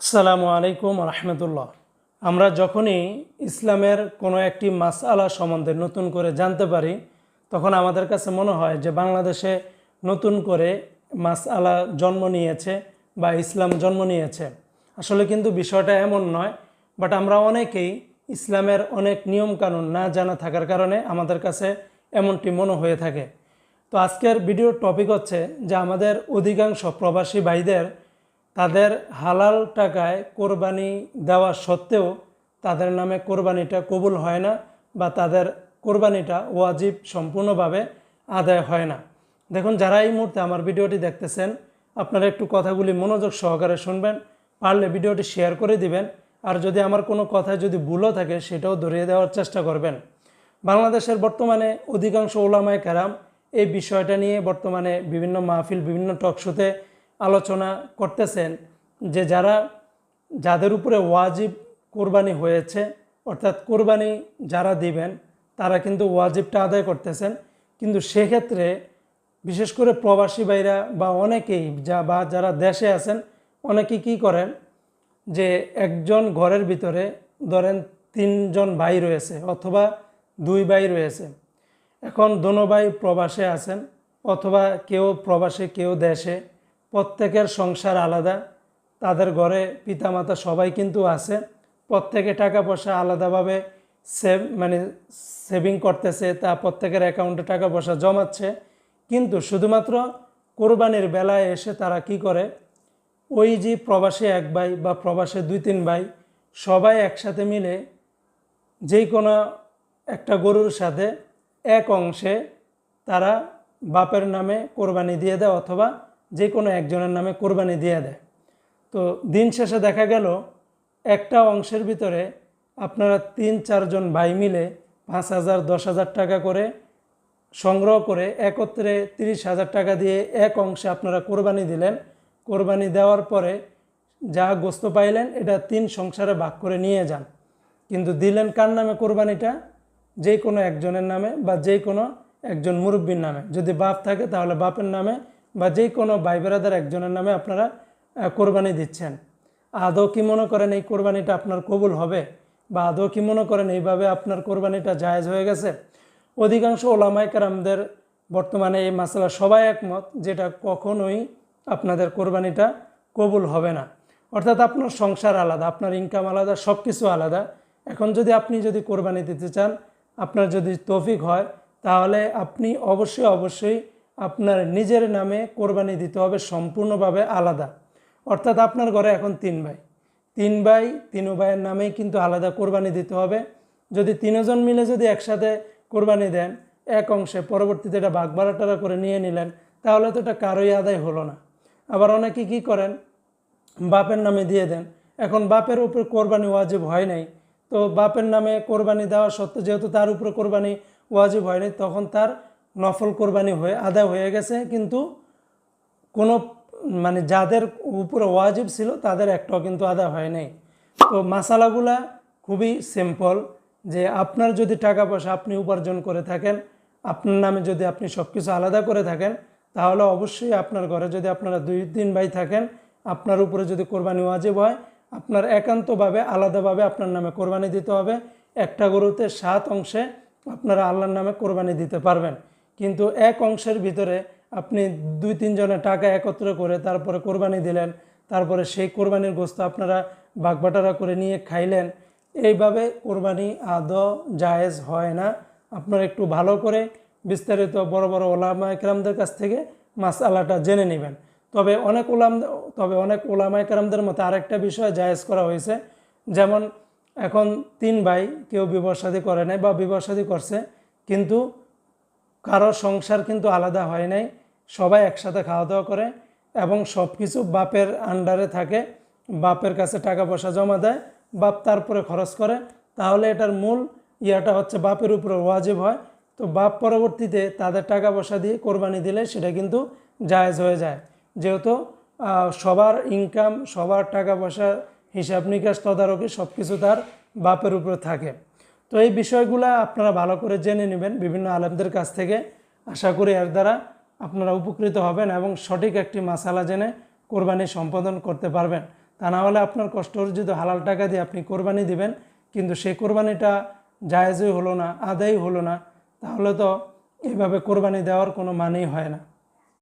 আসসালামু আলাইকুম রহমতুল্লাহ আমরা যখনই ইসলামের কোনো একটি মাসআলা সম্বন্ধে নতুন করে জানতে পারি, তখন আমাদের কাছে মনে হয় যে বাংলাদেশে নতুন করে মাসআলা জন্ম নিয়েছে বা ইসলাম জন্ম নিয়েছে। আসলে কিন্তু বিষয়টা এমন নয় বাট আমরা অনেকেই ইসলামের অনেক নিয়মকানুন না জানা থাকার কারণে আমাদের কাছে এমনটি মনে হয়ে থাকে। তো আজকের ভিডিওর টপিক হচ্ছে যে আমাদের অধিকাংশ প্রবাসী ভাইদের তাদের হালাল টাকায় কোরবানি দেওয়া সত্ত্বেও তাদের নামে কোরবানিটা কবুল হয় না বা তাদের কোরবানিটা ওয়াজিব সম্পূর্ণভাবে আদায় হয় না। দেখুন, যারা এই মুহূর্তে আমার ভিডিওটি দেখতেছেন, আপনারা একটু কথাগুলি মনোযোগ সহকারে শুনবেন, পারলে ভিডিওটি শেয়ার করে দিবেন, আর যদি আমার কোনো কথায় যদি ভুলও থাকে, সেটাও ধরিয়ে দেওয়ার চেষ্টা করবেন। বাংলাদেশের বর্তমানে অধিকাংশ ওলামায় কারাম এই বিষয়টা নিয়ে বর্তমানে বিভিন্ন মাহফিল, বিভিন্ন টকশোতে আলোচনা করতেছেন যে যারা, যাদের উপরে ওয়াজিব কোরবানি হয়েছে, অর্থাৎ কোরবানি যারা দিবেন, তারা কিন্তু ওয়াজিবটা আদায় করতেছেন। কিন্তু সেক্ষেত্রে বিশেষ করে প্রবাসী ভাইরা বা অনেকেই যা, বা যারা দেশে আছেন, অনেকে কী করেন যে একজন ঘরের ভিতরে ধরেন তিনজন ভাই রয়েছে অথবা দুই ভাই রয়েছে। এখন দোনো ভাই প্রবাসে আছেন অথবা কেউ প্রবাসে, কেউ দেশে। প্রত্যেকের সংসার আলাদা, তাদের ঘরে পিতামাতা সবাই কিন্তু আছে। প্রত্যেকে টাকা পয়সা আলাদাভাবে সেভ মানে সেভিং করতেছে, তা প্রত্যেকের অ্যাকাউন্টে টাকা পয়সা জমাচ্ছে। কিন্তু শুধুমাত্র কোরবানির বেলায় এসে তারা কি করে? ওই যে প্রবাসী এক ভাই বা প্রবাসে দুই তিন ভাই, সবাই একসাথে মিলে যেই কোনো একটা গরুর সাথে এক অংশে তারা বাপের নামে কোরবানি দিয়ে দেয় অথবা যে কোনো একজনের নামে কোরবানি দিয়ে দেয়। তো দিন শেষে দেখা গেল, একটা অংশের ভিতরে আপনারা তিন, চারজন ভাই মিলে পাঁচ হাজার, দশ হাজার টাকা করে সংগ্রহ করে একত্রে তিরিশ হাজার টাকা দিয়ে এক অংশে আপনারা কোরবানি দিলেন। কোরবানি দেওয়ার পরে যা গোস্ত পাইলেন, এটা তিন সংসারে ভাগ করে নিয়ে যান। কিন্তু দিলেন কার নামে কোরবানিটা? যে কোনো একজনের নামে বা যে কোনো একজন মুরব্বীর নামে। যদি বাপ থাকে তাহলে বাপের নামে বা যে কোনো ভাই বেড়াদের একজনের নামে আপনারা কোরবানি দিচ্ছেন। আদৌ কি মনে করেন এই কোরবানিটা আপনার কবুল হবে? বা আদৌ কি মনে করেন এইভাবে আপনার কোরবানিটা জায়েজ হয়ে গেছে? অধিকাংশ ওলামাই কারামদের বর্তমানে এই মাসালা সবাই একমত যেটা কখনোই আপনাদের কোরবানিটা কবুল হবে না। অর্থাৎ আপনার সংসার আলাদা, আপনার ইনকাম আলাদা সব কিছু আলাদা। এখন যদি আপনি যদি কোরবানি দিতে চান, আপনার যদি তৌফিক হয়, তাহলে আপনি অবশ্যই অবশ্যই আপনার নিজের নামে কোরবানি দিতে হবে সম্পূর্ণভাবে আলাদা। অর্থাৎ আপনার ঘরে এখন তিন ভাই। তিন ভাই, তিন ভাইয়ের নামেই কিন্তু আলাদা কোরবানি দিতে হবে। যদি তিনজন মিলে যদি একসাথে কোরবানি দেন, এক অংশে পরবর্তীতে এটা বাঘ বাড়াটারা করে নিয়ে নিলেন, তাহলে তো এটা কারোই আদায় হলো না। আবার অনেকে কি করেন? বাপের নামে দিয়ে দেন। এখন বাপের উপর কোরবানি ওয়াজিব হয় নাই। তো বাপের নামে কোরবানি দেওয়া সত্ত্বেও যেহেতু তার উপরে কোরবানি ওয়াজিব হয় নাই, তখন তার নফল কোরবানি হয়ে, আদায় হয়ে গেছে, কিন্তু কোনো মানে যাদের উপরে ওয়াজিব ছিল, তাদের একটাও কিন্তু আদায় হয় নাই। তো মাসালাগুলা খুবই সিম্পল যে আপনার যদি টাকা পয়সা আপনি উপার্জন করে থাকেন, আপনার নামে যদি আপনি সব কিছু আলাদা করে থাকেন, তাহলে অবশ্যই আপনার ঘরে যদি আপনারা দুই তিন ভাই থাকেন, আপনার উপরে যদি কোরবানি ওয়াজিব হয়, আপনার একান্তভাবে, আলাদাভাবে আপনার নামে কোরবানি দিতে হবে। একটা গরুতে সাত অংশে আপনারা আল্লাহর নামে কোরবানি দিতে পারবেন। কিন্তু এক অংশের ভিতরে আপনি দুই তিনজনের টাকা একত্র করে তারপরে কোরবানি দিলেন, তারপরে সেই কোরবানির গোস্ত আপনারা বাগবাটারা করে নিয়ে খাইলেন। এইভাবে কোরবানি আদৌ জায়েজ হয় না। আপনারা একটু ভালো করে বিস্তারিত বড় বড় ওলামা একরামদের কাছ থেকে মাসালাটা জেনে নেবেন। তবে অনেক ওলাম, তবে অনেক ওলামা একরামদের মতো আরেকটা বিষয় জায়েজ করা হয়েছে। যেমন এখন তিন ভাই কেউ বিবাহ করে নাই বা বিবাহ করছে, কিন্তু কারও সংসার কিন্তু আলাদা হয় নাই। সবাই একসাথে খাওয়া দাওয়া করে এবং সব কিছু বাপের আন্ডারে থাকে। বাপের কাছে টাকা পয়সা জমা দেয়, বাপ তারপরে খরচ করে। তাহলে এটার মূল ইয়াটা হচ্ছে বাপের উপরে ওয়াজিব হয়। তো বাপ পরবর্তীতে তাদের টাকা পয়সা দিয়ে কোরবানি দিলে সেটা কিন্তু জায়েজ হয়ে যায়। যেহেতু সবার ইনকাম সবার টাকা পয়সা হিসাব নিকাশ তদারকি সব কিছু তার বাপের উপরে থাকে। তো এই বিষয়গুলো আপনারা ভালো করে জেনে নেবেন বিভিন্ন আলেমদের কাছ থেকে। আশা করি এর দ্বারা আপনারা উপকৃত হবেন এবং সঠিক একটি মাসালা জেনে কোরবানি সম্পাদন করতে পারবেন। তা না হলে আপনার কষ্ট অর্জিত হালাল টাকা দিয়ে আপনি কোরবানি দিবেন, কিন্তু সেই কোরবানিটা জায়েজই হলো না আদায় হলো না, তাহলে তো এভাবে কোরবানি দেওয়ার কোনো মানেই হয় না।